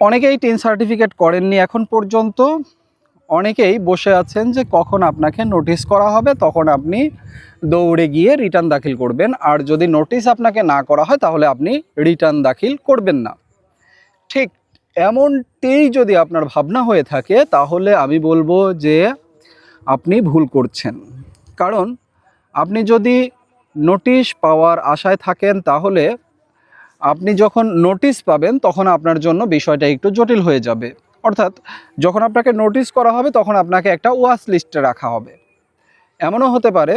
অনেকেই ten certificate করেননি এখন পর্যন্ত। অনেকেই বসে আছেন যে কখন আপনাকে নোটিশ করা হবে, তখন আপনি দৌড়ে গিয়ে রিটার্ন দাখিল করবেন। আর যদি নোটিশ আপনাকে না করা হয়, তাহলে আপনি রিটার্ন দাখিল করবেন না। ঠিক এমনটিই যদি আপনার ভাবনা হয়ে থাকে, তাহলে আমি বলব যে আপনি ভুল করছেন। কারণ আপনি যদি নোটিশ পাওয়ার আশায় থাকেন, তাহলে আপনি যখন নোটিশ পাবেন, তখন আপনার জন্য বিষয়টা একটু জটিল হয়ে যাবে। অর্থাৎ, যখন আপনাকে নোটিশ করা হবে, তখন আপনাকে একটা ওয়াশ লিস্টে রাখা হবে। এমনও হতে পারে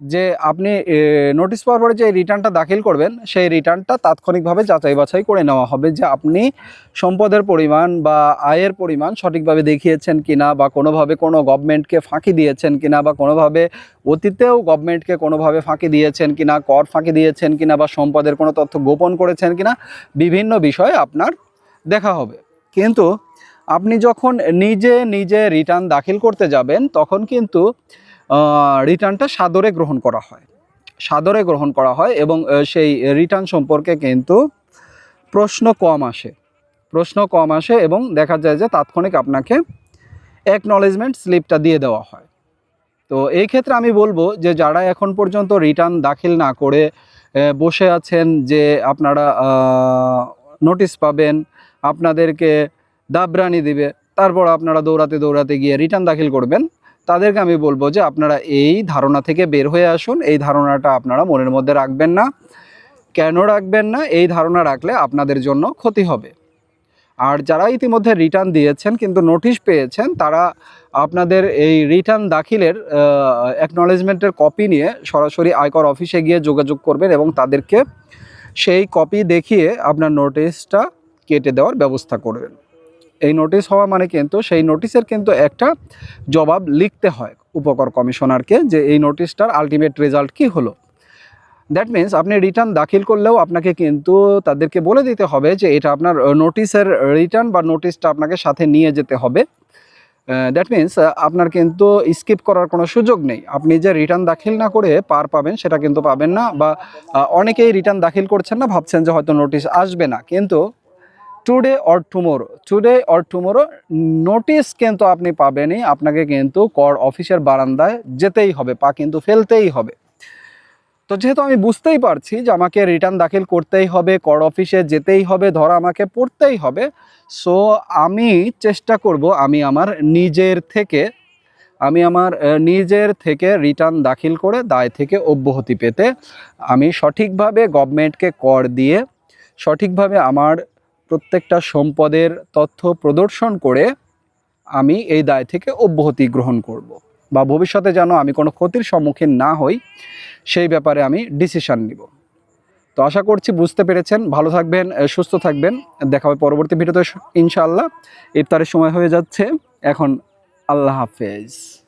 যে আপনি নোটিশ পাওয়ার পরে যে রিটার্নটা দাখিল করবেন, সেই রিটার্নটা তাৎক্ষণিকভাবে যাচাই বাছাই করে নেওয়া হবে যে আপনি সম্পদের পরিমাণ বা আয়ের পরিমাণ সঠিকভাবে দেখিয়েছেন কিনা বা কোনোভাবে কোনো গভর্নমেন্টকে ফাঁকি দিয়েছেন কিনা বা কোনোভাবে অতীতেও গভর্নমেন্টকে কোনোভাবে ফাঁকি দিয়েছেন কিনা, কর ফাঁকি দিয়েছেন কিনা বা সম্পদের কোনো তথ্য গোপন করেছেন কিনা, বিভিন্ন বিষয়ে আপনার দেখা হবে। কিন্তু আপনি যখন নিজে নিজে রিটার্ন দাখিল করতে যাবেন, তখন কিন্তু রিটার্নটা সাদরে গ্রহণ করা হয়। সাদরে গ্রহণ করা হয় এবং সেই রিটার্ন সম্পর্কে কিন্তু প্রশ্ন কম আসে। প্রশ্ন কম আসে এবং দেখা যায় যে তাৎক্ষণিক আপনাকে অ্যাকনলেজমেন্ট স্লিপটা দিয়ে দেওয়া হয়। তো এই ক্ষেত্রে আমি বলব যে যারা এখন পর্যন্ত রিটার্ন দাখিল না করে বসে আছেন যে আপনারা নোটিশ পাবেন, আপনাদেরকে দাবরানি দিবে, তারপর আপনারা দৌড়াতে দৌড়াতে গিয়ে রিটার্ন দাখিল করবেন তাদেরকে আমি বলব যে আপনারা এই ধারণা থেকে বের হয়ে আসুন। এই ধারণাটা আপনারা মনের মধ্যে রাখবেন না। কেন রাখবেন না? এই ধারণা রাখলে আপনাদের জন্য ক্ষতি হবে। আর যারা ইতিমধ্যে রিটার্ন দিয়েছেন কিন্তু নোটিশ পেয়েছেন, তারা আপনাদের এই রিটার্ন দাখিলের অ্যাকনলেজমেন্টের কপি নিয়ে সরাসরি আয়কর অফিসে গিয়ে যোগাযোগ করবেন এবং তাদেরকে সেই কপি দেখিয়ে আপনার নোটিশটা কেটে দেওয়ার ব্যবস্থা করবেন। এই নোটিশ হওয়া মানে কিন্তু, সেই নোটিশের কিন্তু একটা জবাব লিখতে হয় উপকর কমিশনারকে যে এই নোটিশটার আলটিমেট রেজাল্ট কি হলো। দ্যাট মিন্স আপনি রিটার্ন দাখিল করলেও আপনাকে কিন্তু তাদেরকে বলে দিতে হবে যে এটা আপনার নোটিশের রিটার্ন বা নোটিশটা আপনাকে সাথে নিয়ে যেতে হবে। দ্যাট মিন্স আপনার কিন্তু স্কিপ করার কোনো সুযোগ নেই। আপনি যে রিটার্ন দাখিল না করে পার পাবেন সেটা কিন্তু পাবেন না বা অনেকেই রিটার্ন দাখিল করছেন না, ভাবছেন যে হয়তো নোটিশ আসবে না। কিন্তু today or tomorrow today or tomorrow notice কিন্তু আপনি পাবেনই, আপনাকে কিন্তু কর অফিসের বারান্দায় যেতেই হবে, পা কিন্তু ফেলতেই হবে। তো যেহেতু আমি বুঝতেই পারছি যে আমাকে রিটার্ন দাখিল করতেই হবে, কর অফিসে যেতেই হবে, ধরা আমাকে পড়তেই হবে সো আমি চেষ্টা করব আমি আমার নিজের থেকে, আমি আমার নিজের থেকে রিটার্ন দাখিল করে দায় থেকে অব্যাহতি পেতে আমি সঠিকভাবে গভর্নমেন্টকে কর দিয়ে, সঠিকভাবে আমার প্রত্যেকটা সম্পদের তথ্য প্রদর্শন করে আমি এই দায় থেকে অব্যাহতি গ্রহণ করব বা ভবিষ্যতে যেন আমি কোনো ক্ষতির সম্মুখীন না হই, সেই ব্যাপারে আমি ডিসিশান নিব। তো আশা করছি বুঝতে পেরেছেন। ভালো থাকবেন সুস্থ থাকবেন। দেখা হবে পরবর্তী ভিডিওতে ইনশাআল্লাহ। ইফতারের সময় হয়ে যাচ্ছে। এখন আল্লাহ হাফেজ।